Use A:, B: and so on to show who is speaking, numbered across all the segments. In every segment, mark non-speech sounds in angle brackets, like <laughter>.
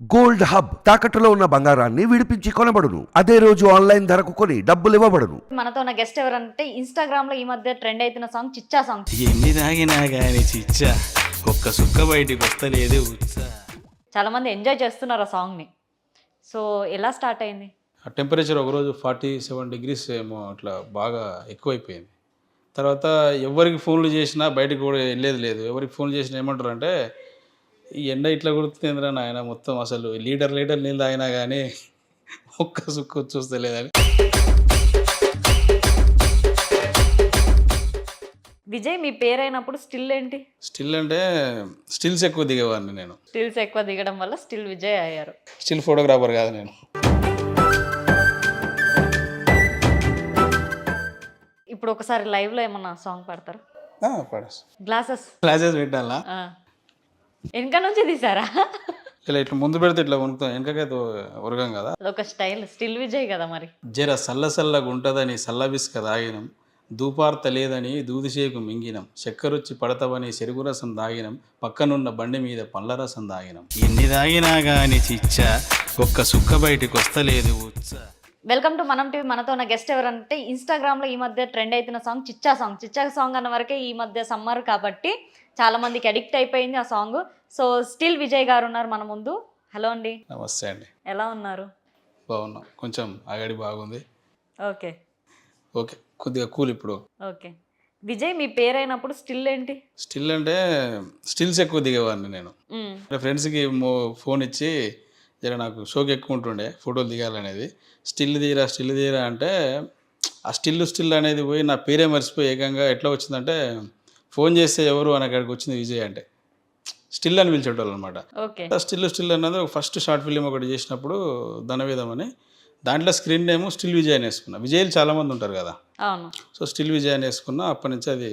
A: Gold hub తాకట్టులో ఉన్న బంగారాన్ని విడిపించి కొనబడును. అదే రోజు ఆన్లైన్ ధరకు కొని డబ్బులు ఇవ్వబడును.
B: మనతో ఉన్న గెస్ట్ ఎవరంటే ఇన్స్టాగ్రామ్లో ఈ మధ్య ట్రెండ్ అవుతున్న సాంగ్ చిచ్చా సాంగ్.
C: ఎన్ని తాగినా గాని చిచ్చా ఒక్క సుక్క బయటికి వస్తలేదు
B: చాలా మంది ఎంజాయ్ చేస్తున్నారు ఆ సాంగ్ని సో ఎలా స్టార్ట్ అయింది?
D: ఆ టెంపరేచర్ ఒకరోజు ఫార్టీ సెవెన్ డిగ్రీస్ ఏమో అట్లా బాగా ఎక్కువైపోయింది. తర్వాత ఎవరికి ఫోన్లు చేసినా బయటకు కూడా వెళ్ళేది లేదు. ఎవరికి ఫోన్ చేసినా ఏమంటారు అంటే ఈ ఎండ ఇట్లా కొడుతుందిరా నాయన? మొత్తం అసలు లీటర్ లీటర్ నీళ్ళు తాగినా కానీ ఒక్క సుక్కు చూస్తలేదని
B: విజయ్ మీ పేరైనప్పుడు స్టిల్ ఏంటి?
D: స్టిల్ అంటే స్టిల్స్ ఎక్కువ దిగేవాడిని నేను.
B: స్టిల్స్ ఎక్కువ దిగడం వల్ల స్టిల్ విజయ్ అయ్యారు.
D: స్టిల్ ఫోటోగ్రాఫర్ కాదు నేను.
B: ఇప్పుడు ఒకసారి లైవ్లో ఏమన్నా సాంగ్ పాడతారు?
D: పడేసి
B: గ్లాసెస్.
D: క్లాసెస్ పెట్టాలా?
B: వెనక నుంచి తీసారా?
D: ఇలా ఇట్లా ముందు పెడితే ఇట్లా వణుకుతాం వెనకకైతే ఉరగం కదా.
B: అదొక స్టైల్ స్టిల్ విజయ్ కదా మరి.
D: జర సల్ల సల్లగా ఉంటదని సల్లబిస్క తాగినం. దూపార్త లేదని దూదిసేకు మింగినం. చక్కెరొచ్చి పడతవని చెరుకు రసం దాగినం పక్కనున్న బండి మీద పండ్ల రసం దాగినం
C: ఎన్ని తాగినా గాని చిచ్చా ఒక్క సుక్క బయటికి వస్తలేదు ఉచ్చా.
B: వెల్కమ్ టు మనం టీవీ మనతో ఉన్న గెస్ట్ ఎవరంటే ఇన్స్టాగ్రామ్లో ఈ మధ్య ట్రెండ్ అవుతున్న song Chichha song Chichha song అన్న వరకే ఈ మధ్య సమ్మర్ కాబట్టి చాలా మందికి అడిక్ట్ అయిపోయింది ఆ సాంగ్ సో స్టిల్ విజయ్ గారు ఉన్నారు మన ముందు. హలో అండి.
D: నమస్తే అండి.
B: ఎలా ఉన్నారు?
D: బాగున్నాం. కొంచెం అగడి బాగుంది.
B: ఓకే.
D: ఓకే. కొద్దిగా కూల్ ఇప్పుడు.
B: ఓకే. విజయ్ మీ పేరైనప్పుడు స్టిల్ ఏంటి?
D: స్టిల్ అంటే స్టిల్స్ ఎక్కువ దిగేవాడిని నేను. ఫ్రెండ్స్కి ఫోన్ ఇచ్చి జర నాకు షోకి ఎక్కువ ఉంటుండే ఫోటోలు దిగాలనేది. స్టిల్ తీరా స్టిల్ తీరా అంటే ఆ స్టిల్ స్టిల్ అనేది పోయి నా పేరే మర్చిపోయి ఏకంగా ఎట్లా వచ్చిందంటే ఫోన్ చేస్తే ఎవరు అని అక్కడికి వచ్చింది విజయ్ అంటే. స్టిల్ అని పిలిచేటోళ్ళు అనమాట స్టిల్ స్టిల్ అన్నది ఒక ఫస్ట్ షార్ట్ ఫిలిం ఒకటి చేసినప్పుడు ధనవేదం అని దాంట్లో స్క్రీన్ నేమ్ స్టిల్ విజయ్ అని వేసుకున్నా. విజయ్లు చాలామంది ఉంటారు కదా. సో స్టిల్ విజయ్ అని వేసుకున్నా అప్పటి నుంచి అది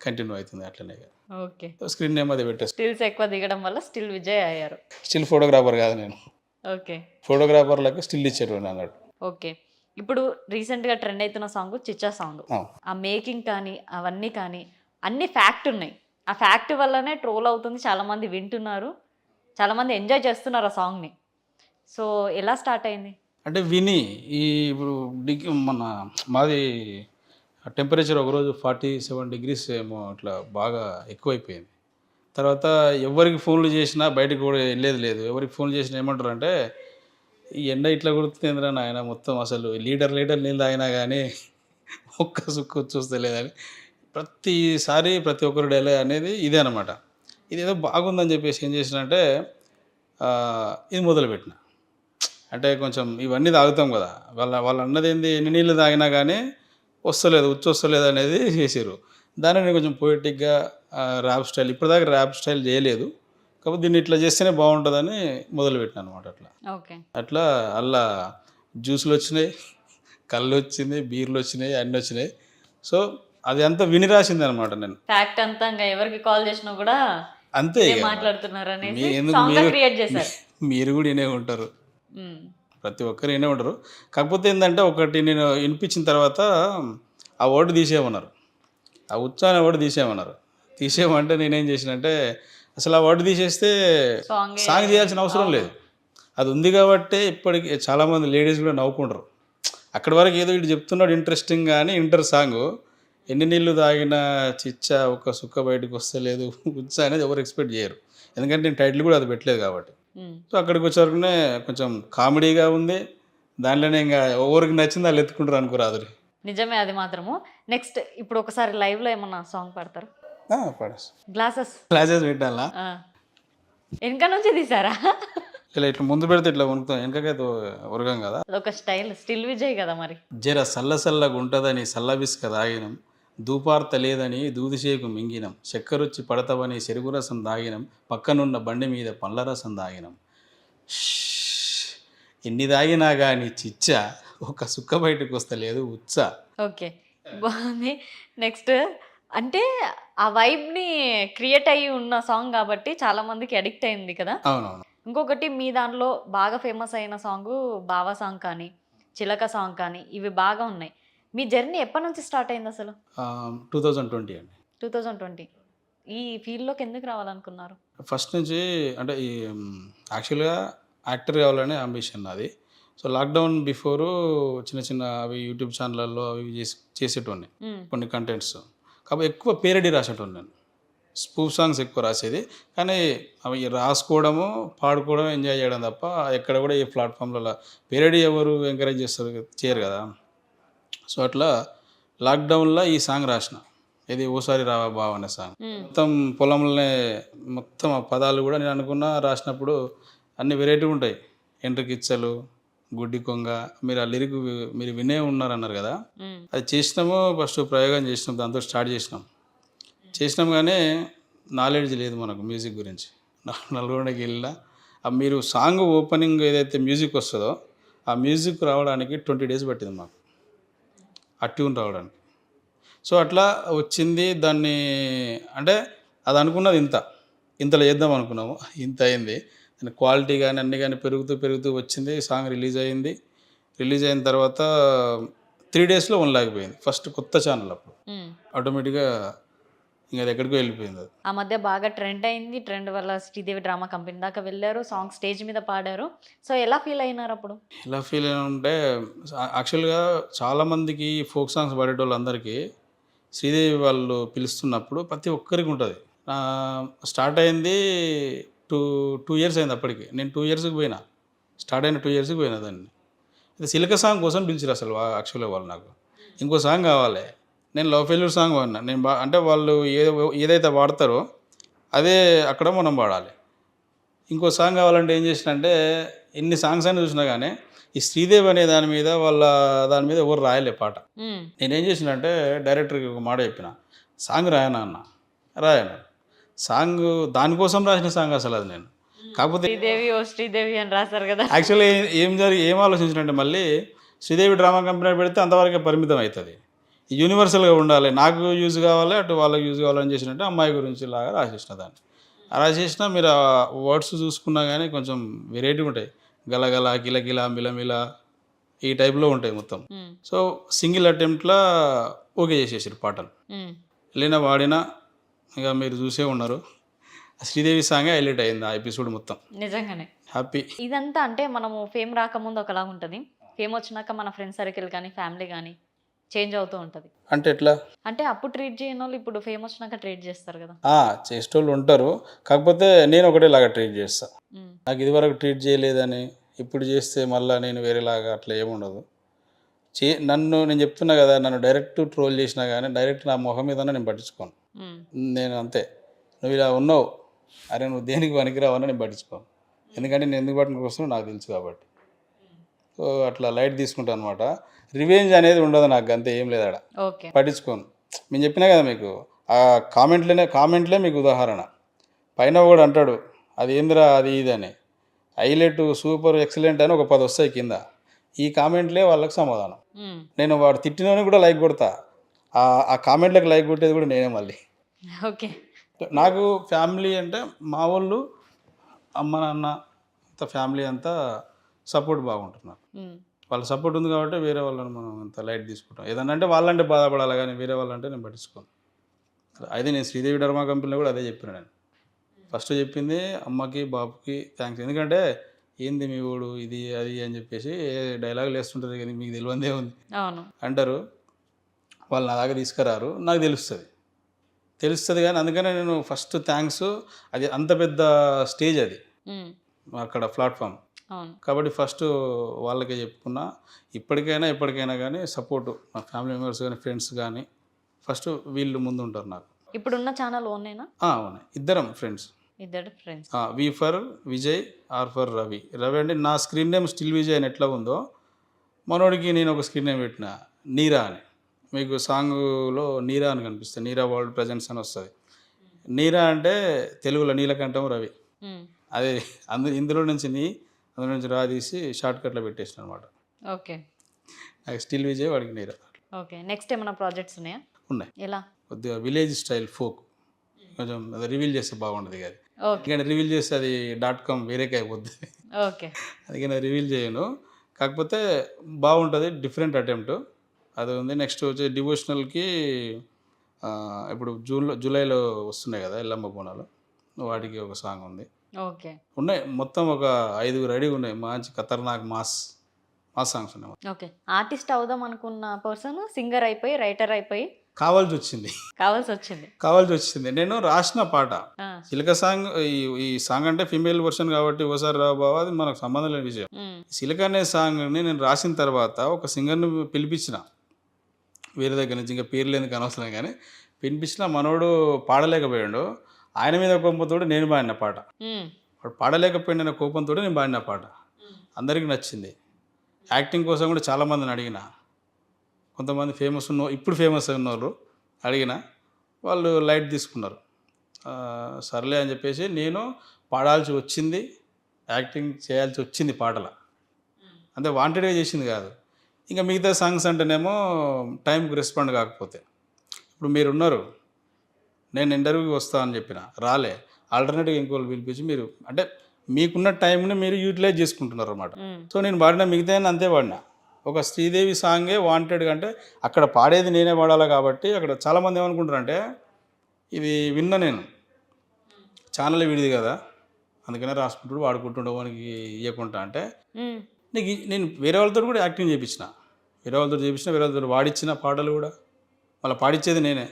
D: కంటిన్యూ అవుతుంది అట్లనే
B: ఓకే.
D: స్క్రీన్ నేమ్ అది పెట్టేసి
B: స్టిల్స్ ఎక్కువ దిగడం వల్ల స్టిల్ విజయ్ అయ్యారు.
D: స్టిల్ ఫోటోగ్రాఫర్ కాదు నేను.
B: ఓకే.
D: ఫోటోగ్రాఫర్లకు స్టిల్ ఇచ్చేటోడు అన్నట్టు.
B: ఓకే. ఇప్పుడు రీసెంట్గా ట్రెండ్ అవుతున్న సాంగ్ చిచ్చా సాంగ్
D: ఆ.
B: మేకింగ్ కానీ అవన్నీ కానీ అన్ని ఫ్యాక్ట్ ఉన్నాయి. ఆ ఫ్యాక్ట్ వల్లనే ట్రోల్ అవుతుంది చాలామంది వింటున్నారు చాలామంది ఎంజాయ్ చేస్తున్నారు ఆ సాంగ్ని సో ఎలా స్టార్ట్ అయింది?
D: అంటే విని ఈ ఇప్పుడు మన మాది టెంపరేచర్ ఒకరోజు ఫార్టీ సెవెన్ డిగ్రీస్ ఏమో అట్లా బాగా ఎక్కువైపోయింది. తర్వాత ఎవరికి ఫోన్లు చేసినా బయటకు కూడా వెళ్ళేది లేదు. ఎవరికి ఫోన్ చేసినా ఏమంటారు అంటే ఈ ఎండ ఇట్లా కొడుతుందిరా ఆయన మొత్తం అసలు లీటర్ లీటర్ నీళ్ళు తాగినా కానీ ఒక్క సుక్కు చూస్తలేదని. ప్రతిసారి ప్రతి ఒక్కరు డెలే అనేది ఇదే అనమాట ఇది ఏదో బాగుందని చెప్పేసి ఏం చేసినంటే ఇది మొదలుపెట్టిన. అంటే కొంచెం ఇవన్నీ తాగుతాం కదా. వాళ్ళ వాళ్ళు అన్నది ఏంది ఎన్ని నీళ్ళు తాగినా కానీ వస్తలేదు ఉచ్చు వస్తలేదు అనేది చేసారు దాన్ని కొంచెం పొయిటిక్గా ర్యాప్ స్టైల్ ఇప్పటిదాకా ర్యాప్ స్టైల్ చేయలేదు. కాకపోతే దీన్ని ఇట్లా చేస్తేనే బాగుంటుందని మొదలుపెట్టిన అనమాట అట్లా.
B: ఓకే.
D: అట్లా అలా జ్యూస్లు వచ్చినాయి కళ్ళు వచ్చింది బీర్లు వచ్చినాయి అన్నీ వచ్చినాయి. సో అది అంతా విని రాసింది అనమాట నేను.
B: ఫ్యాక్ట్ అంతా ఇంకా ఎవరికి కాల్ చేసినా కూడా
D: అంతే.
B: మాట్లాడుతున్నారు <laughs>
D: మీరు- కూడా వినే ఉంటారు. ప్రతి ఒక్కరు వినే ఉంటారు. కాకపోతే ఏంటంటే ఒకటి నేను వినిపించిన తర్వాత ఆ వర్డ్ తీసేయమన్నారు. ఆ అనే వర్డ్ తీసేయమన్నారు. తీసేయమంటే నేనేం చేసినంటే అసలు ఆ వర్డ్ తీసేస్తే
B: సాంగ్
D: చేయాల్సిన అవసరం లేదు. అది ఉంది కాబట్టి ఇప్పటికి చాలామంది లేడీస్ కూడా నవ్వుకుంటారు అక్కడి వరకు ఏదో ఇటు చెప్తున్నాడు ఇంట్రెస్టింగ్ కానీ ఇంటర్ సాంగ్. ఎన్ని నీళ్ళు తాగినా చిచ్చా ఒక సుక్క బయటకు వస్తలేదు ఉచ్చా అనేది ఎవరు ఎక్స్పెక్ట్ చేయరు. ఎందుకంటే నేను టైటిల్ కూడా అది పెట్టలేదు కాబట్టి.
B: మ్మ్.
D: సో అక్కడికి వచ్చేవరకునే కొంచెం కామెడీగా ఉంది. దాంట్లోనే ఇంకా ఎవరికి నచ్చింది వాళ్ళు ఎత్తుకుంటారు అనుకోరాదు
B: నిజమే అది మాత్రము. నెక్స్ట్ ఇప్పుడు ఒకసారి లైవ్లో ఏమన్నా సాంగ్ పాడతారు? గ్లాసెస్.
D: క్లాసెస్ పెట్టాలా?
B: వెనక నుంచి తీసారా?
D: ఇలా ఇట్లా ముందు పెడితే ఇట్లా వణుకుతాం వెనకకైతే ఉరగం కదా.
B: అదొక స్టైల్ స్టిల్ విజయ్ కదా మరి.
D: జర సల్ల సల్లగా ఉంటదని సల్లబిస్క తాగినం. దూపార్త లేదని దూదిసేకు మింగినం. చక్కెరొచ్చి పడతవని చెరుకు రసం దాగినం పక్కనున్న బండి మీద పండ్ల రసం దాగినం. ఎన్ని తాగినా కానీ చిచ్చా ఒక సుక్క బయటకు వస్తలేదు ఉచ్చా.
B: ఓకే. బాగుంది. నెక్స్ట్ అంటే ఆ వైబ్ని క్రియేట్ అయ్యి ఉన్న సాంగ్ కాబట్టి చాలా మందికి అడిక్ట్ అయింది కదా.
D: అవునవును.
B: ఇంకొకటి మీ దాంట్లో బాగా ఫేమస్ అయిన సాంగ్ బావా సాంగ్ కానీ చిలక సాంగ్ కానీ ఇవి బాగా ఉన్నాయి. మీ జర్నీ ఎప్పటి నుంచి స్టార్ట్ అయింది అసలు?
D: టూ థౌజండ్ ట్వంటీ అండి.
B: Two thousand twenty. ఈ ఫీల్డ్లోకి ఎందుకు రావాలనుకున్నారు?
D: ఫస్ట్ నుంచి అంటే ఈ యాక్చువల్గా యాక్టర్ కావాలనే అంబిషన్ నాది. సో లాక్డౌన్ బిఫోరు చిన్న చిన్న అవి యూట్యూబ్ ఛానళ్ళల్లో అవి చేసి చేసేటోని. కొన్ని కంటెంట్స్. కాబట్టి ఎక్కువ పేరడీ రాసేటోని నేను. స్పూఫ్ సాంగ్స్ ఎక్కువ రాసేది. కానీ అవి రాసుకోవడము పాడుకోవడం ఎంజాయ్ చేయడం తప్ప ఎక్కడ కూడా ఏ ప్లాట్ఫామ్లలో పేరడీ ఎవరు ఎంకరేజ్ చేస్తారు చేయరు కదా. సో అట్లా లాక్డౌన్లో ఈ సాంగ్ రాసిన. ఇది ఓసారి రావా బావ అనే సాంగ్. మొత్తం పొలంలోనే మొత్తం ఆ పదాలు కూడా నేను అనుకున్నా రాసినప్పుడు అన్ని వెరైటీ ఉంటాయి. ఎండ్రకిచ్చలు గుడ్డి కొంగ మీరు ఆ లిరిక్ మీరు వినే ఉన్నారన్నారు కదా?
B: మ్మ్.
D: అది చేసినాము ఫస్ట్ ప్రయోగం చేసినాం దాంతో స్టార్ట్ చేసినాం. చేసినాం కానీ నాలెడ్జ్ లేదు మనకు మ్యూజిక్ గురించి. నల్గొండకి వెళ్ళినా ఆ మీరు సాంగ్ ఓపెనింగ్ ఏదైతే మ్యూజిక్ వస్తుందో ఆ మ్యూజిక్ రావడానికి ట్వంటీ డేస్ పట్టింది మాకు. ఆ ట్యూన్ రావడానికి. సో అట్లా వచ్చింది దాన్ని అంటే అది అనుకున్నది ఇంత. ఇంతలో చేద్దాం అనుకున్నాము. ఇంత అయింది. దాని క్వాలిటీ కానీ అన్ని కానీ పెరుగుతూ పెరుగుతూ వచ్చింది. సాంగ్ రిలీజ్ అయింది. రిలీజ్ అయిన తర్వాత త్రీ డేస్లో వన్ లేకపోయింది ఫస్ట్ కొత్త ఛానల్ అప్పుడు. ఆటోమేటిక్గా ఇంకా అది ఎక్కడికో వెళ్ళిపోయింది అది.
B: ఆ మధ్య బాగా ట్రెండ్ అయింది. ట్రెండ్ వల్ల శ్రీదేవి డ్రామా కంపెనీ దాకా వెళ్ళారు. సాంగ్ స్టేజ్ మీద పాడారు. సో ఎలా ఫీల్ అయినారు అప్పుడు?
D: ఎలా ఫీల్ అయినా ఉంటే యాక్చువల్గా చాలామందికి ఫోక్ సాంగ్స్ పాడేటోళ్ళందరికీ శ్రీదేవి వాళ్ళు పిలుస్తున్నప్పుడు ప్రతి ఒక్కరికి ఉంటుంది. స్టార్ట్ అయింది టూ టూ ఇయర్స్ అయింది అప్పటికి. నేను టూ ఇయర్స్కి పోయినా. స్టార్ట్ అయిన టూ ఇయర్స్కి పోయినా దాన్ని. ఇది సిలక సాంగ్ కోసం పిలిచిరు అసలు యాక్చువల్గా వాళ్ళు నాకు. ఇంకో సాంగ్ కావాలి. నేను లవ్ ఫెయిల్యూర్ సాంగ్ పాడినా నేను బా అంటే వాళ్ళు ఏదో ఏదైతే పాడతారో అదే అక్కడ మనం పాడాలి ఇంకో సాంగ్ కావాలంటే ఏం చేసిన అంటే ఎన్ని సాంగ్స్ అని చూసినా కానీ ఈ శ్రీదేవి అనే దాని మీద వాళ్ళ దాని మీద ఎవరు రాయలే పాట. నేనేం చేసిన అంటే డైరెక్టర్కి ఒక మాట చెప్పిన. సాంగ్ రాయనా అన్న? రాయను. సాంగ్ దానికోసం రాసిన సాంగ్ అసలు అది నేను. కాకపోతే
B: శ్రీదేవి ఓ శ్రీదేవి అని రాశారు కదా.
D: యాక్చువల్లీ ఏం జరిగి ఏం ఆలోచించినంటే మళ్ళీ శ్రీదేవి డ్రామా కంపెనీ పెడితే అంతవరకే పరిమితం అవుతుంది యూనివర్సల్గా ఉండాలి. నాకు యూజ్ కావాలి అటు వాళ్ళకి యూజ్ కావాలని చేసినట్టు అమ్మాయి గురించి లాగా రాసేసిన దాన్ని. రాసేసిన మీరు ఆ వర్డ్స్ చూసుకున్నా కానీ కొంచెం వెరైటీ ఉంటాయి. గలగల కిలకిల మిలమిల ఈ టైప్లో ఉంటాయి మొత్తం. సో సింగిల్ అటెంప్ట్లో ఓకే చేసేసారు పాటలు. వెళ్ళిన వాడినా ఇక మీరు చూసే ఉన్నారు. శ్రీదేవి సాంగే హైలైట్ అయింది ఆ ఎపిసోడ్ మొత్తం.
B: నిజంగానే.
D: హ్యాపీ.
B: ఇదంతా అంటే మనము ఫేమ్ రాకముందు ఒకలా ఉంటుంది. ఫేమ్ వచ్చినాక మన ఫ్రెండ్ సర్కిల్ కానీ ఫ్యామిలీ కానీ చేంజ్ అవుతూ ఉంటుంది.
D: అంటే ఎట్లా?
B: అంటే అప్పుడు ట్రీట్ చేయని వాళ్ళు ఇప్పుడు ఫేమ్ వచ్చినాక ట్రీట్ చేస్తారు కదా.
D: ఆ, చేసేటోళ్ళు ఉంటారు. కాకపోతే నేను ఒకటేలాగా ట్రీట్ చేస్తా. నాకు ఇదివరకు ట్రీట్ చేయలేదని ఇప్పుడు చేస్తే మళ్ళీ నేను వేరేలాగా అట్లా ఏముండదు చే నన్ను నేను చెప్తున్నా కదా నన్ను డైరెక్ట్ ట్రోల్ చేసినా కానీ డైరెక్ట్ నా మొహం మీద నేను పట్టించుకోను. నేను అంతే నువ్వు ఇలా ఉన్నావు. అరే నువ్వు దేనికి పనికిరావని నేను పట్టించుకోను. ఎందుకంటే నేను ఎందుకు పట్టుకుని నాకు తెలుసు కాబట్టి. సో అట్లా లైట్ తీసుకుంటాను అనమాట రివెంజ్ అనేది ఉండదు నాకు అంతే ఏం లేదు ఆడ. పట్టించుకోను. నేను చెప్పినా కదా మీకు ఆ కామెంట్లోనే కామెంట్లే మీకు ఉదాహరణ. పైన కూడా అంటాడు అది ఏందిరా అది ఇది అని. హైలైట్ సూపర్ ఎక్సలెంట్ అని ఒక పది వస్తాయి కింద. ఈ కామెంట్లే వాళ్ళకి సమాధానం. నేను వాడు తిట్టినోని కూడా లైక్ కొడతా. ఆ ఆ కామెంట్లకు లైక్ కొట్టేది కూడా నేనే మళ్ళీ.
B: ఓకే.
D: నాకు ఫ్యామిలీ అంటే మా వాళ్ళు అమ్మ నాన్న అంత ఫ్యామిలీ అంతా సపోర్ట్ బాగుంటున్నారు. వాళ్ళ సపోర్ట్ ఉంది కాబట్టి వేరే వాళ్ళని మనం అంత లైట్ తీసుకుంటాం. ఏదన్నా అంటే వాళ్ళంటే బాధపడాలి కానీ వేరే వాళ్ళంటే నేను పట్టించుకోను. అయితే నేను శ్రీదేవి ధర్మా కంపెనీలో కూడా అదే చెప్పిన నేను. ఫస్ట్ చెప్పింది అమ్మకి బాబుకి థ్యాంక్స్ ఎందుకంటే ఏంది మీ ఊడు ఇది అది అని చెప్పేసి డైలాగులు వేస్తుంటుంది కానీ మీకు తెలియందే ఉంది.
B: అవును.
D: అంటారు. వాళ్ళు నా దాకా తీసుకురారు. నాకు తెలుస్తుంది. తెలుస్తుంది కానీ అందుకనే నేను ఫస్ట్ థ్యాంక్స్ అది అంత పెద్ద స్టేజ్ అది. అక్కడ ప్లాట్ఫామ్ కాబట్టి ఫస్ట్ వాళ్ళకే చెప్పుకున్నా. ఇప్పటికైనా ఎప్పటికైనా కానీ సపోర్ట్ మా ఫ్యామిలీ మెంబర్స్ కానీ ఫ్రెండ్స్ కానీ ఫస్ట్ వీళ్ళు ముందు ఉంటారు నాకు.
B: ఇప్పుడున్న ఛానల్
D: అవును ఇద్దరం ఫ్రెండ్స్
B: ఇద్దరు friends
D: V for Vijay R for Ravi. Ravi అంటే నా స్క్రీన్ నేమ్ స్టిల్ విజయ్ అని ఎట్లా ఉందో మనోడికి నేను ఒక స్క్రీన్ నేమ్ పెట్టిన నీరా అని. మీకు సాంగ్లో నీరా అని కనిపిస్తుంది. నీరా వరల్డ్ ప్రజెంట్స్ అని వస్తుంది. నీరా అంటే తెలుగులో నీలకంఠం రవి. అదే అందు ఇందులో నుంచి నీ అందులో నుంచి రా తీసి షార్ట్ కట్లో పెట్టేసిన అనమాట.
B: ఓకే.
D: నాకు స్టిల్ విజయ్ వాడికి నీరా.
B: ఓకే. నెక్స్ట్ ఏమైనా ప్రాజెక్ట్స్ ఉన్నాయా?
D: ఉన్నాయి.
B: ఎలా?
D: కొద్దిగా విలేజ్ స్టైల్ ఫోక్. కొంచెం అది రివీల్ చేస్తే బాగుంటుంది అది.
B: ఓకే.
D: ఎందుకంటే రివీల్ చేస్తే అది డాట్ కామ్ వేరేకే అయిపోద్ది
B: ఓకే.
D: అందుకే నేను రివీల్ చేయను. కాకపోతే బాగుంటుంది డిఫరెంట్ అటెంప్ట్. అది ఉంది. నెక్స్ట్ వచ్చి డివోషనల్కి ఇప్పుడు జూన్లో జూలైలో వస్తున్నాయి కదా ఎల్లమ్మ బోనాలు. వాటికి ఒక సాంగ్ ఉంది.
B: ఓకే.
D: ఉన్నాయి. మొత్తం ఒక ఐదుగురు రెడీగా ఉన్నాయి. మంచి ఖతర్నాక్ మాస్ మాస్ సాంగ్స్ ఉన్నాయి
B: ఓకే. ఆర్టిస్ట్ అవుదాం అనుకున్న పర్సన్ సింగర్ అయిపోయి రైటర్ అయిపోయి
D: కావాల్సి వచ్చింది.
B: కావాల్సి వచ్చింది.
D: కావాల్సి వచ్చింది. నేను రాసిన పాట.
B: ఆ,
D: చిలక సాంగ్ ఈ ఈ సాంగ్ అంటే ఫీమేల్ వర్షన్ కాబట్టి ఒకసారి రా బావా అది మనకు సంబంధం లేని విషయం. సిలక అనే సాంగ్ని నేను రాసిన తర్వాత ఒక సింగర్ని పిలిపించిన. వేరే దగ్గర నుంచి ఇంకా పేర్లు ఎందుకు అనవసరం కానీ పిలిపించిన మనోడు పాడలేకపోయాడు. ఆయన మీద కోపంతో నేను పాడిన పాట. వాడు పాడలేకపోయిన కోపంతో నేను పాడిన పాట. అందరికీ నచ్చింది. యాక్టింగ్ కోసం కూడా చాలామందిని అడిగిన. కొంతమంది ఫేమస్ ఉన్న ఇప్పుడు ఫేమస్ ఉన్న వాళ్ళు అడిగిన వాళ్ళు లైట్ తీసుకున్నారు. సర్లే అని చెప్పేసి నేను పాడాల్సి వచ్చింది. యాక్టింగ్ చేయాల్సి వచ్చింది పాటల. అంతే వాంటెడ్గా చేసింది కాదు. ఇంకా మిగతా సాంగ్స్ అంటేనేమో టైంకి రెస్పాండ్ కాకపోతే. ఇప్పుడు మీరు ఉన్నారు నేను ఇంటర్వ్యూకి వస్తా అని చెప్పిన రాలే. ఆల్టర్నేటివ్ ఇంకోళ్ళు పిలిపించి మీరు అంటే మీకున్న టైంని మీరు యూటిలైజ్ చేసుకుంటున్నారు అనమాట సో నేను పాడిన మిగతా అంతే పాడినా ఒక శ్రీదేవి సాంగే వాంటెడ్ అంటే అక్కడ పాడేది నేనే పాడాలి కాబట్టి అక్కడ చాలామంది ఏమనుకుంటారంటే ఇది విన్నా నేను. ఛానల్ విడిది కదా. అందుకనే రాసుకుంటాడు వాడుకుంటుండే వానికి ఇవ్వకుండా అంటే నీకు నేను వేరే వాళ్ళతో కూడా యాక్టింగ్ చేయించిన వేరే వాళ్ళతో చేయించిన వేరే వాళ్ళతో వాడిచ్చిన పాటలు కూడా. మళ్ళీ పాడిచ్చేది నేనే.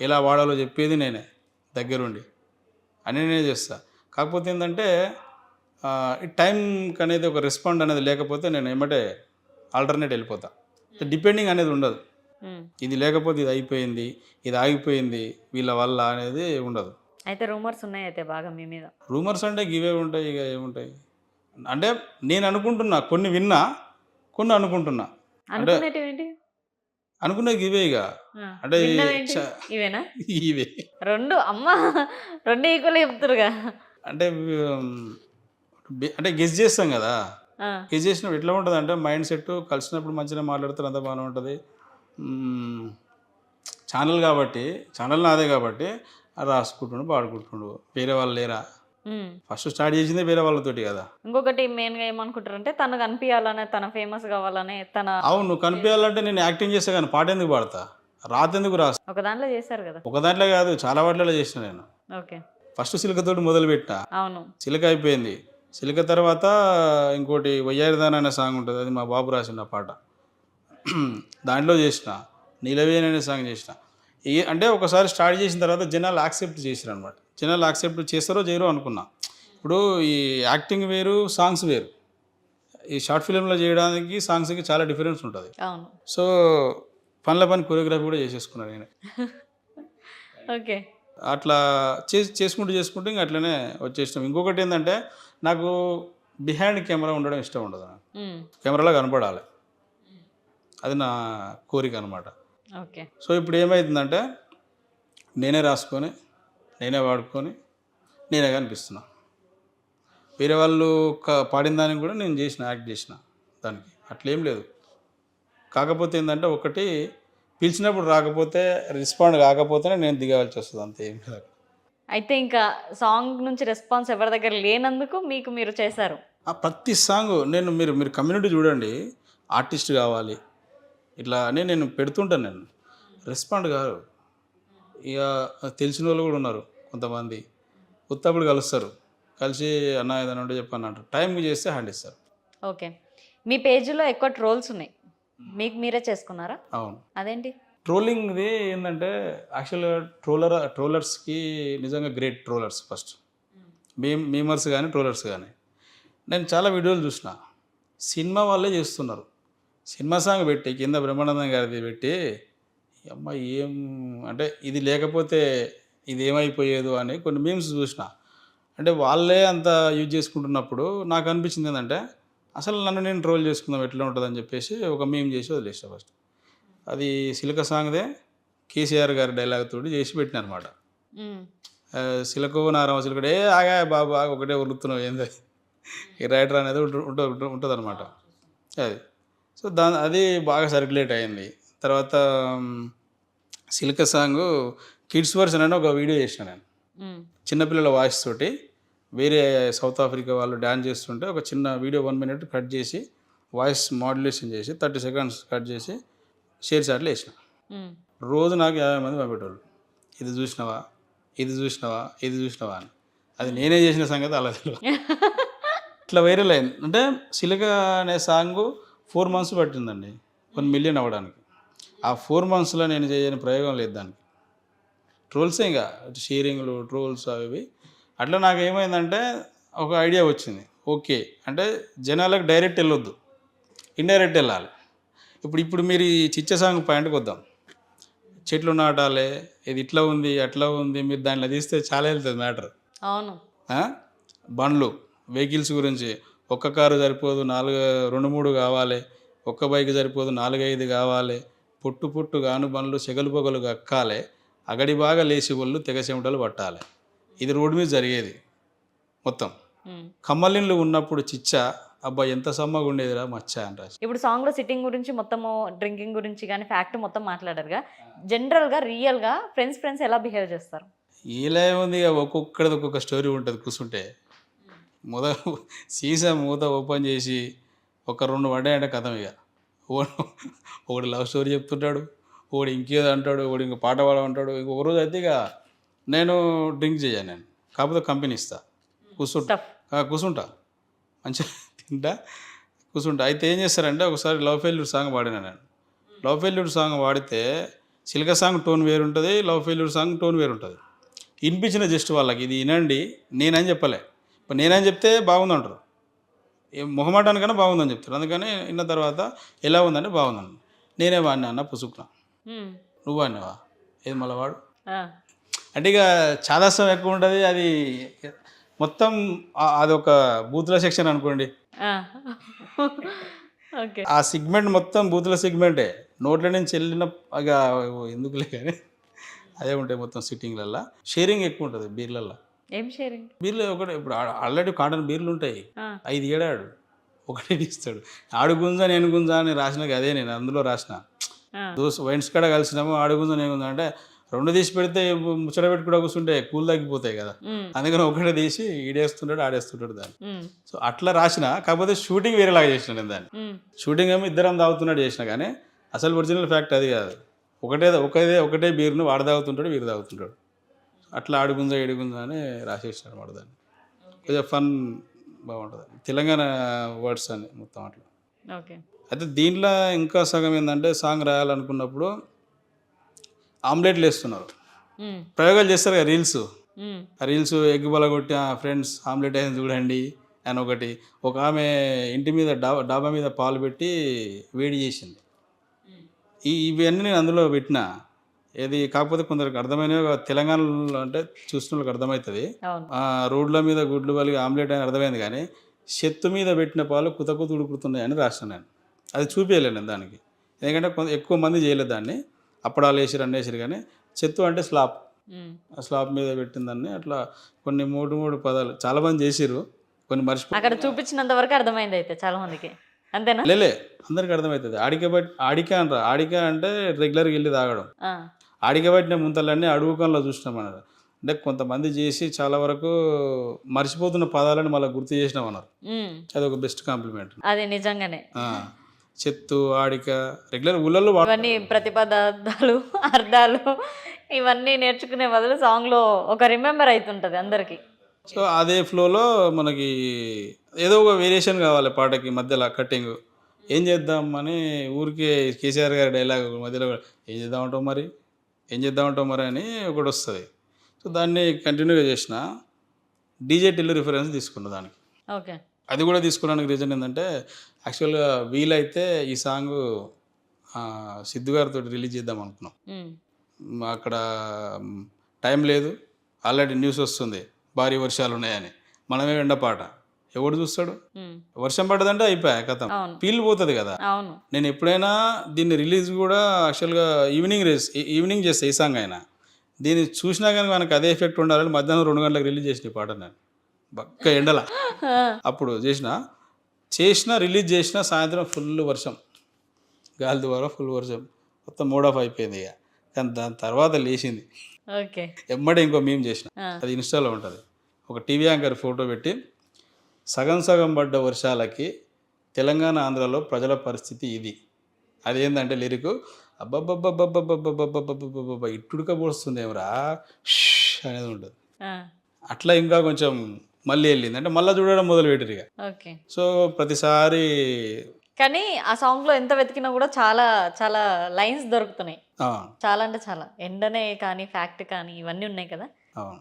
D: ఎలా వాడాలో చెప్పేది నేనే. దగ్గరుండి. అని నేనే చేస్తా. కాకపోతే ఏంటంటే టైంకి అనేది ఒక రెస్పాండ్ అనేది లేకపోతే నేను ఏమంటే ఆల్టర్నేట్ వెళ్ళిపోతా. డిపెండింగ్ అనేది ఉండదు. ఇది లేకపోతే ఇది అయిపోయింది ఇది ఆగిపోయింది వీళ్ళ వల్ల అనేది ఉండదు.
B: అయితే రూమర్స్ ఉన్నాయి అయితే బాగా మీ మీద?
D: రూమర్స్ అంటే ఇవే ఉంటాయి ఇక ఏముంటాయి? అంటే నేను అనుకుంటున్నా కొన్ని విన్నా కొన్ని అనుకుంటున్నా.
B: ఏంటి?
D: అనుకున్నది ఇవే ఇక అంటే
B: ఇవేనా? <laughs>
D: ఇవే.
B: రెండు? అమ్మ! రెండు ఈక్వల్ చెప్తురుగా
D: అంటే అంటే గెస్ చేస్తాం కదా. గెస్ చేసినప్పుడు ఎట్లా ఉంటుంది అంటే మైండ్ సెట్ కలిసినప్పుడు మంచిగా మాట్లాడతారు అంత బాగానే ఉంటుంది. ఛానల్ కాబట్టి ఛానల్ నాదే కాబట్టి రాసుకుంటుండు పాడుకుంటుండు. వేరే వాళ్ళు లేరా. ఫస్ట్ స్టార్ట్ చేసిందే వేరే వాళ్ళతోటి కదా.
B: ఇంకొకటి మెయిన్గా ఏమనుకుంటారు అంటే తను కనిపించాలనే తన ఫేమస్ కావాలనే తన
D: అవును కనిపించాలంటే నేను యాక్టింగ్ చేస్తే కానీ పాట ఎందుకు పాడతా? రాతెందుకు రాస్తా?
B: ఒక దాంట్లో చేశారు కదా.
D: ఒక దాంట్లో కాదు చాలా వాటిలో చేసిన నేను.
B: ఓకే.
D: ఫస్ట్ సిలికతోటి మొదలు పెట్టిన
B: అవును.
D: చిలక అయిపోయింది. చిలక తర్వాత ఇంకోటి వయ్యారిదాన్ అనే సాంగ్ ఉంటుంది అది మా బాబు రాసిన పాట. దాంట్లో చేసిన నీలవేణి అనే సాంగ్ చేసిన. అంటే ఒకసారి స్టార్ట్ చేసిన తర్వాత జనాలు యాక్సెప్ట్ చేసారు అనమాట జనాలు యాక్సెప్ట్ చేస్తారో చేయరో అనుకున్నా. ఇప్పుడు ఈ యాక్టింగ్ వేరు సాంగ్స్ వేరు. ఈ షార్ట్ ఫిలింలో చేయడానికి సాంగ్స్కి చాలా డిఫరెన్స్ ఉంటుంది. సో పనుల పని కొరియోగ్రఫీ కూడా చేసేసుకున్నాను నేను.
B: ఓకే.
D: అట్లా చేసి చేసుకుంటూ చేసుకుంటూ ఇంక అట్లనే వచ్చేసినాం. ఇంకొకటి ఏంటంటే నాకు బిహైండ్ కెమెరా ఉండడం ఇష్టం ఉండదు నాకు. కెమెరాలో కనపడాలి. అది నా కోరిక అనమాట
B: ఓకే.
D: సో ఇప్పుడు ఏమవుతుందంటే నేనే రాసుకొని నేనే వాడుకొని నేనే కనిపిస్తున్నా. వేరే వాళ్ళు పాడిన దానికి కూడా నేను చేసిన యాక్ట్ చేసిన దానికి. అట్లేం లేదు. కాకపోతే ఏంటంటే ఒకటి పిలిచినప్పుడు రాకపోతే రెస్పాండ్ కాకపోతేనే నేను దిగాల్సి వస్తుంది అంతే ఏం లేదు
B: అయితే ఇంకా సాంగ్ నుంచి రెస్పాన్స్ ఎవరి దగ్గర లేనందుకు మీకు మీరు చేశారు?
D: ఆ ప్రతి సాంగ్ నేను మీరు మీరు కమ్యూనిటీ చూడండి ఆర్టిస్ట్ కావాలి ఇట్లా అని నేను పెడుతుంటాను నేను. రెస్పాండ్ కాదు. ఇక తెలిసిన వాళ్ళు కూడా ఉన్నారు కొంతమంది. ఉత్తప్పుడు కలుస్తారు. కలిసి అన్న ఏదైనా ఉంటే చెప్పాను అంటారు. టైంకి చేస్తే హ్యాండ్ ఇస్తారు.
B: ఓకే. మీ పేజీలో ఎక్కువ ట్రోల్స్ ఉన్నాయి. మీకు మీరే చేసుకున్నారా?
D: అవును.
B: అదేంటి?
D: ట్రోలింగ్ది ఏంటంటే యాక్చువల్గా ట్రోలర్ ట్రోలర్స్కి నిజంగా great trollers first. Meme memers కానీ ట్రోలర్స్ కానీ నేను చాలా వీడియోలు చూసిన. సినిమా వాళ్ళే చేస్తున్నారు. సినిమా సాంగ్ పెట్టి కింద బ్రహ్మానందం గారిది పెట్టి "ఈ అమ్మ ఏం అంటే ఇది లేకపోతే ఇది ఏమైపోయేదో అని కొన్ని మీమ్స్ చూసిన. అంటే వాళ్ళే అంత యూజ్ చేసుకుంటున్నప్పుడు నాకు అనిపించింది ఏంటంటే అసలు నన్ను నేను ట్రోల్ చేసుకుందాం ఎట్లా ఉంటుందని చెప్పేసి ఒక మీమ్ చేసి వదిలేసిన ఫస్ట్ అది సిలక సాంగ్దే కేసీఆర్ గారి డైలాగ్ తోటి చేసి పెట్టిన అనమాట సిలకు నారామ సిలకడు ఏ ఆగా బాబు ఆగా ఒకటే ఉరుకుతున్నావు ఏంది? ఈ రైటర్ అనేది ఉంటుంది ఉంటుంది అనమాట అది. సో దా అది బాగా సర్క్యులేట్ అయింది. తర్వాత సిల్క సాంగ్ కిడ్స్ వర్షన్ అని ఒక వీడియో చేసిన నేను. చిన్నపిల్లల వాయిస్ తోటి వేరే సౌత్ ఆఫ్రికా వాళ్ళు డ్యాన్స్ చేస్తుంటే ఒక చిన్న వీడియో వన్ మినిట్ కట్ చేసి వాయిస్ మాడ్యులేషన్ చేసి థర్టీ సెకండ్స్ కట్ చేసి షేర్ చాట్లు వేసిన. రోజు నాకు యాభై మంది పంపేటోళ్ళు. ఇది చూసినావా? ఇది చూసినావా? ఇది చూసినావా అని. అది నేనే చేసిన సంగతి అలా తెలియదు. <laughs> ఇట్లా వైరల్ అయింది. అంటే సిలిక అనే సాంగ్ ఫోర్ మంత్స్ పట్టిందండి. వన్ మిలియన్ అవ్వడానికి. ఆ ఫోర్ మంత్స్లో నేను చేయని ప్రయోగం లేదు దానికి. ట్రోల్సే ఇంకా షేరింగ్లు ట్రోల్స్ అవి. అట్లా నాకు ఏమైందంటే ఒక ఐడియా వచ్చింది. ఓకే. అంటే జనాలకు డైరెక్ట్ వెళ్ళొద్దు. ఇండైరెక్ట్ వెళ్ళాలి. ఇప్పుడు ఇప్పుడు మీరు ఈ చిచ్చ సాంగ్ పాయింట్కి వద్దాం. చెట్లు నాటాలి ఇది ఇట్లా ఉంది అట్లా ఉంది మీరు దాంట్లో తీస్తే చాలా వెళ్తుంది మ్యాటర్.
B: అవును.
D: బండ్లు వెహికల్స్ గురించి ఒక్క కారు సరిపోదు నాలుగు రెండు మూడు కావాలి. ఒక్క బైక్ సరిపోదు నాలుగైదు కావాలి. పుట్టు పుట్టు గాను బండ్లు సెగలు పొగలు కక్కాలి అగడి బాగా లేచి ఒళ్ళు తెగ చెమటలు పట్టాలి. ఇది రోడ్డు మీద జరిగేది మొత్తం. కమ్మలిన్లు ఉన్నప్పుడు చిచ్చ అబ్బా ఎంత సమ్మగా ఉండేదిరా మచ్చ అంట
B: ఇప్పుడు సాంగ్లో సిట్టింగ్ గురించి మొత్తము డ్రింకింగ్ గురించి కానీ ఫ్యాక్ట్ మొత్తం మాట్లాడారుగా. జనరల్గా రియల్గా ఫ్రెండ్స్ ఫ్రెండ్స్ ఎలా బిహేవ్ చేస్తారు?
D: ఇలా ఉంది ఇక ఒక్కొక్కడిది ఒక్కొక్క స్టోరీ ఉంటుంది కూర్చుంటే మొద సీసా మూత ఓపెన్ చేసి ఒక రెండు పడ్డాయంటే కథం ఇక ఓ- ఒకడు లవ్ స్టోరీ చెప్తుంటాడు ఒకడు ఇంకేదో అంటాడు ఒకడు ఇంకో పాట పాడమంటాడు ఇంకొక రోజు అయితే ఇక నేను డ్రింక్ చేయను నేను. కాకపోతే కంపెనీ ఇస్తా. కూర్చుంటా కూర్చుంటా. మంచిగా తింటా కూర్చుంటా. అయితే ఏం చేస్తారంటే ఒకసారి లవ్ ఫెయిల్యూర్ సాంగ్ పాడినా నేను. లవ్ ఫెయిల్యూర్ సాంగ్ పాడితే సిల్క సాంగ్ టోన్ వేరు ఉంటుంది లవ్ ఫెయిల్యూర్ సాంగ్ టోన్ వేరు ఉంటుంది వినిపించిన జస్ట్ వాళ్ళకి ఇది వినండి నేనని చెప్పలే. ఇప్పుడు నేనని చెప్తే బాగుందంటారు. మొహమాటానికన్నా బాగుందని చెప్తారు. అందుకని విన్న తర్వాత ఎలా ఉందంటే బాగుందండి. నేనే వాడినా అన్న పుసుకున్నా. నువ్వు వాడినావా? ఏది మళ్ళీ వాడు. అంటే ఇక చాదాసం ఎక్కువ ఉంటుంది. అది మొత్తం ఆ- అదొక బూతుల సెక్షన్ అనుకోండి.
B: ఆ.
D: సిగ్మెంట్ మొత్తం బూతుల సిగ్మెంటే. నోట్ల నుంచి వెళ్ళిన ఇక ఎందుకులే కానీ. అదే ఉంటాయి మొత్తం సిట్టింగ్లల్లో. షేరింగ్ ఎక్కువ ఉంటుంది బీర్లల్లో.
B: ఏం షేరింగ్
D: బీర్లు ఒకటి ఇప్పుడు ఆల్రెడీ కాటన్ బీర్లు ఉంటాయి. ఐదు ఏడాడు ఒకటే ఇస్తాడు ఆడు గుంజ నేను గుంజ అని రాసిన అదే నేను అందులో రాసిన. దోస్ వైన్స్ కాడ కలిసినాము ఆడు గుంజ నేను గుంజ అంటే రెండు తీసి పెడితే ముచ్చట పెట్టుకుంటూ కూర్చుంటే కూల్ తగ్గిపోతాయి కదా. అందుకని ఒకటే తీసి ఈడేస్తుంటాడు ఆడేస్తుంటాడు దాన్ని. సో అట్లా రాసిన కాకపోతే షూటింగ్ వేరేలాగా చేసిన నేను దాన్ని. షూటింగ్ ఏమో ఇద్దరం తాగుతున్నాడు చేసిన కానీ అసలు ఒరిజినల్ ఫ్యాక్ట్ అది కాదు ఒకటే ఒకటే ఒకటే బీర్ను వాడు తాగుతుంటాడు వీరు తాగుతుంటాడు అట్లా ఆడుగుంజ ఏడుగుంజ అని రాసేసిన అనమాట దాన్ని. కొంచెం ఫన్ బాగుంటుంది. తెలంగాణ వర్డ్స్ అని మొత్తం అట్లా.
B: ఓకే.
D: అయితే దీంట్లో ఇంకా సగం ఏంటంటే సాంగ్ రాయాలనుకున్నప్పుడు ఆమ్లెట్లు వేస్తున్నారు. ప్రయోగాలు చేస్తారు కదా రీల్స్. ఆ రీల్స్ ఎగ్ బలగొట్టి ఫ్రెండ్స్ ఆమ్లెట్ అయింది చూడండి అని ఒకటి. ఒక ఆమె ఇంటి మీద డాబా డాబా మీద పాలు పెట్టి వేడి చేసింది. ఈ ఇవన్నీ నేను అందులో పెట్టిన. ఏది కాకపోతే కొందరికి అర్థమైనవి తెలంగాణలో అంటే చూసిన వాళ్ళకి అర్థమవుతుంది రోడ్ల మీద గుడ్లు వలిగి ఆమ్లెట్ అని అర్థమైంది కానీ చెత్త మీద పెట్టిన పాలు కుతకు అని రాసిన నేను. అది చూపించలేను నేను దానికి. ఎందుకంటే కొంత ఎక్కువ మంది చేయలేదు దాన్ని. అప్పడాలు వేసిరు అన్నీ వేసిరు కానీ చెత్త అంటే స్లాబ్. స్లాబ్ మీద పెట్టిందాన్ని అట్లా కొన్ని మూడు మూడు పదాలు చాలా మంది చేసిర్రు. కొన్ని మర్చిపో
B: అక్కడ చూపించినంత వరకు అర్థమైంది అయితే చాలా మందికి. అంతేనా?
D: లేలే అందరికి అర్థమవుతుంది. ఆడిక బట్టి ఆడిక అంటారు ఆడిక అంటే రెగ్యులర్గా వెళ్ళి తాగడం. పట్టిన ముంతలన్నీ అడుగుకంలో చూసినాం అన్నారు. అంటే కొంతమంది చేసి చాలా వరకు మర్చిపోతున్న పదాలను మళ్ళీ గుర్తు చేసినాం అన్నారు. అది ఒక బెస్ట్ కాంప్లిమెంట్
B: అది నిజంగానే.
D: చెత్తు ఆడిక రెగ్యులర్ ఊళ్ళల్లో
B: ఇవన్నీ ప్రతిపదార్థాలు అర్థాలు ఇవన్నీ నేర్చుకునే బదులు సాంగ్లో ఒక రిమెంబర్ అవుతుంటది అందరికి.
D: సో అదే ఫ్లోలో మనకి ఏదో ఒక వేరియేషన్ కావాలి పాటకి మధ్యలో కట్టింగ్ ఏం చేద్దాం అని ఊరికే కేసీఆర్ గారి డైలాగ్ మధ్యలో ఏం చేద్దామంటావు మరి? ఏం చేద్దామంటావు మరి అని ఒకటి వస్తుంది. సో దాన్ని కంటిన్యూగా చేసిన డీజే టిల్లు రిఫరెన్స్ తీసుకున్న దానికి.
B: ఓకే.
D: అది కూడా తీసుకోవడానికి రీజన్ ఏంటంటే యాక్చువల్గా వీలైతే ఈ సాంగ్ సిద్ధు గారితో రిలీజ్ చేద్దాం అనుకున్నాం. అక్కడ టైం లేదు. ఆల్రెడీ న్యూస్ వస్తుంది. భారీ వర్షాలు ఉన్నాయని. మనమే ఎండపాట ఎవడు చూస్తాడు? వర్షం పడ్డదంటే అయిపోయా కథ. ఫీల్ పోతుంది కదా. నేను ఎప్పుడైనా దీన్ని రిలీజ్ కూడా యాక్చువల్గా ఈవినింగ్ రేస్ ఈవినింగ్ చేస్తే ఈ సాంగ్ అయినా. దీన్ని చూసినా కానీ మనకు అదే ఎఫెక్ట్ ఉండాలని మధ్యాహ్నం రెండు గంటలకు రిలీజ్ చేసిన పాట నేను. బక్క ఎండల. <laughs> అప్పుడు చేసిన చేసిన రిలీజ్ చేసిన సాయంత్రం ఫుల్ వర్షం. గాలి ద్వారా ఫుల్ వర్షం. మొత్తం మూడ్ ఆఫ్ అయిపోయింది ఇక. కానీ దాని తర్వాత లేచింది. ఎమ్మడే ఇంకో మేము చేసిన. అది ఇన్స్టాలో ఉంటుంది. ఒక టీవీ యాంకర్ ఫోటో పెట్టి సగం సగం పడ్డ వర్షాలకి తెలంగాణ ఆంధ్రాలో ప్రజల పరిస్థితి ఇది. అదేంటంటే లిరిక్ అబ్బబ్బబ్బబ్బబ్బబ్బబ్బబ్బబ్బబ్బబ్బ ఇట్టుడుక పోస్తుంది ఏమరా అనేది ఉంటుంది అట్లా ఇంకా కొంచెం మళ్ళీ వెళ్ళింది. అంటే మళ్ళీ చూడడం మొదలు పెట్టారు ఇక.
B: ఓకే.
D: సో ప్రతిసారి
B: కానీ ఆ సాంగ్లో ఎంత వెతికినా కూడా చాలా చాలా లైన్స్ దొరుకుతున్నాయి. చాలా అంటే చాలా. ఎండనే కానీ ఫ్యాక్ట్ కానీ ఇవన్నీ ఉన్నాయి కదా.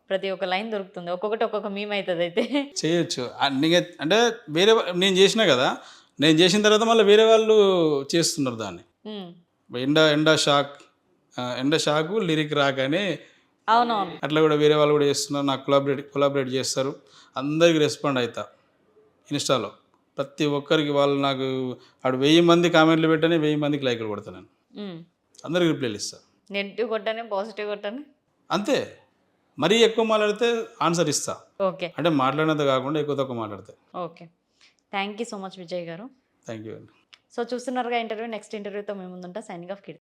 B: ప్రతి ఒక్క లైన్ దొరుకుతుంది. ఒక్కొక్కటి ఒక్కొక్క మీమ్ అవుతుంది అయితే
D: చేయొచ్చు అంటే వేరే నేను చేసినా కదా నేను చేసిన తర్వాత మళ్ళీ వేరే వాళ్ళు చేస్తున్నారు దాన్ని. ఎండ ఎండ షాక్ ఎండ షాకు లిరిక్ రాక్ అని
B: అవునవును.
D: అట్లా కూడా వేరే వాళ్ళు కూడా చేస్తున్నారు. నాకు కొలాబరేట్ కొలాబరేట్ చేస్తారు. అందరికి రెస్పాండ్ అవుతా ఇన్స్టాలో. ప్రతి ఒక్కరికి వాళ్ళు నాకు ఆడు వెయ్యి మంది కామెంట్లు పెట్టని వెయ్యి మందికి లైక్లు కొడతాను నేను. అందరికి రిప్లైలు ఇస్తా.
B: నెగిటివ్ కొట్టని పాజిటివ్ కొట్టని?
D: అంతే. మరీ ఎక్కువ మాట్లాడితే ఆన్సర్ ఇస్తా.
B: ఓకే.
D: అంటే మాట్లాడినంత కాకుండా ఎక్కువ తక్కువ మాట్లాడితే
B: okay. Thank you so much Vijay గారు.
D: థ్యాంక్ యూ
B: సో చూస్తున్నారుగా ఇంటర్వ్యూ నెక్స్ట్ ఇంటర్వ్యూతో మేము ముందుంటా. Signing off kid